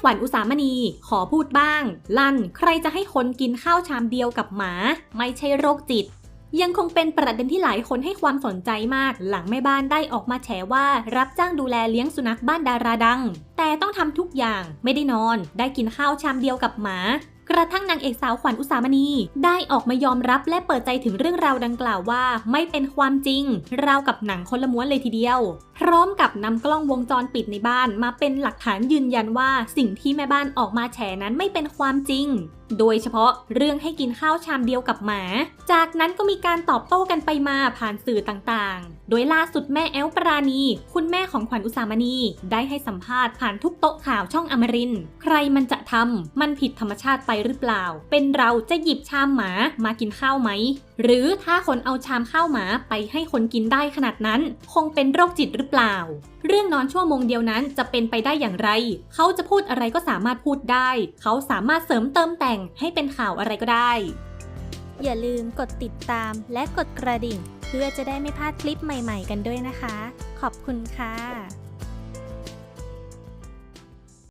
ขวัญอุสามณี ขอพูดบ้าง ลั่น ใครจะให้คนกินข้าวชามเดียวกับหมา ไม่ใช่โรคจิต ยังคงเป็นประเด็นที่หลายคนให้ความสนใจมาก หลังแม่บ้านได้ออกมาแฉว่า รับจ้างดูแลเลี้ยงสุนัขบ้านดาราดัง แต่ต้องทำทุกอย่าง ไม่ได้นอน ได้กินข้าวชามเดียวกับหมา กระทั่งนางเอกสาวขวัญอุสามณี ได้ออกมายอมรับและเปิดใจถึงเรื่องราวดังกล่าวว่า ไม่เป็นความจริง ราวกับหนังคนละม้วนเลยทีเดียว พร้อมกับนำกล้องวงจรปิดในบ้าน มาเป็นหลักฐานยืนยันว่าสิ่งที่แม่บ้านออกมาแฉนั้นไม่เป็นความจริง โดยเฉพาะเรื่องให้กินข้าวชามเดียวกับหมา จากนั้นก็มีการตอบโต้กันไปมาผ่านสื่อต่างๆ โดยล่าสุดแม่แอลปราณี คุณแม่ของขวัญอุสามณี ได้ให้สัมภาษณ์ผ่านทุกโต๊ะข่าวช่องอมริน ใครมันจะทำมันผิดธรรมชาติไปหรือเปล่า เป็นเราจะหยิบชามหมามากินข้าวไหม หรือถ้าคนเอาชามข้าวหมาไปให้คนกินได้ขนาดนั้น คงเป็นโรคจิตหรือเปล่า เรื่องนอนชั่วโมงเดียวนั้นจะเป็นไปได้อย่างไร เขาจะพูดอะไรก็สามารถพูดได้ เขาสามารถเสริมเติมแต่งงให้เป็นข่าวอะไรก็ได้ อย่าลืมกดติดตามและกดกระดิ่ง เพื่อจะได้ไม่พลาดคลิปใหม่ ๆ กันด้วยนะคะ ขอบคุณค่ะ